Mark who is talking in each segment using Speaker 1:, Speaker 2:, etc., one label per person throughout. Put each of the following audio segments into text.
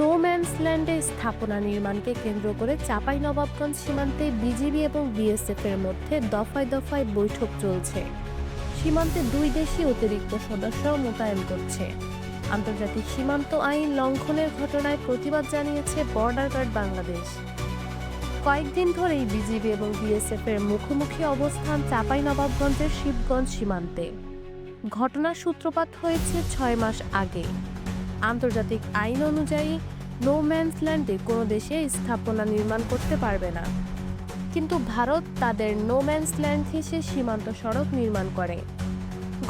Speaker 1: No man's ল্যান্ডে স্থাপনা নির্মাণকে কেন্দ্র করে চাপাই নবাবগঞ্জ সীমান্তে বিজিবি এবং বিএসএফ এর মধ্যে দফায় দফায় বৈঠক চলছে। সীমান্তে দুই দেশই অতিরিক্ত সদস্য মোতায়েন করছে। আন্তর্জাতিক সীমান্ত আইন লঙ্ঘনের ঘটনায় প্রতিবাদ জানিয়েছে বর্ডার গার্ড বাংলাদেশ। কয়েকদিন ধরেই বিজিবি এবং বিএসএফ এর মুখোমুখি অবস্থান চাপাই নবাবগঞ্জের শিবগঞ্জ সীমান্তে। ঘটনার সূত্রপাত হয়েছে ছয় মাস আগে। আন্তর্জাতিক আইন অনুযায়ী নো ম্যানস ল্যান্ডে কোনো দেশে স্থাপনা নির্মাণ করতে পারবে না। কিন্তু ভারত তাদের নো ম্যানস ল্যান্ড হিসেবে সীমান্ত সড়ক নির্মাণ করে।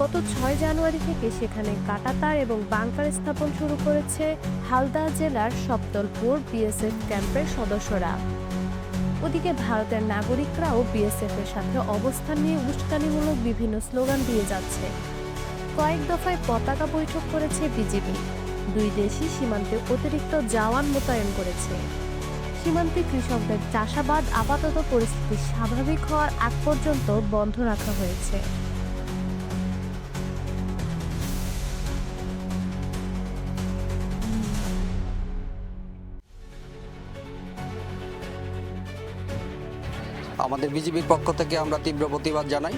Speaker 1: গত ছয় জানুয়ারি থেকে সেখানে কাটাতার এবং বাংকার স্থাপন শুরু করেছে হালদা জেলার সপ্তলপুর বিএসএফ ক্যাম্পের সদস্যরা। ওদিকে ভারতের নাগরিকরাও বিএসএফ এর সাথে অবস্থান নিয়ে উস্কানিমূলক বিভিন্ন স্লোগান দিয়ে যাচ্ছে। কয়েক দফায় পতাকা বৈঠক করেছে বিজেপি দুই দেশই সীমান্তে অতিরিক্ত জওয়ান মোতায়েন করেছে। সীমান্তে কৃষকদের চাষাবাদ, আপাতত পরিস্থিতি স্বাভাবিক হওয়ার আগ পর্যন্ত বন্ধ রাখা হয়েছে।
Speaker 2: আমাদের বিজেপির পক্ষ থেকে আমরা তীব্র প্রতিবাদ জানাই।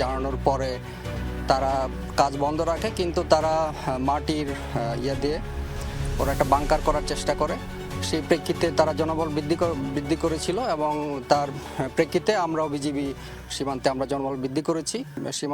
Speaker 2: জানানোর পরে তারা কাজ বন্ধ রাখে, কিন্তু তারা মাটির ইয়ে দিয়ে ওরা একটা বাংকার করার চেষ্টা করে। সেই প্রেক্ষিতে তারা জনবল বৃদ্ধি বৃদ্ধি করেছিল এবং তার প্রেক্ষিতে আমরাও বিজিবি সীমান্তে আমরা জনবল বৃদ্ধি করেছি। সীমান্ত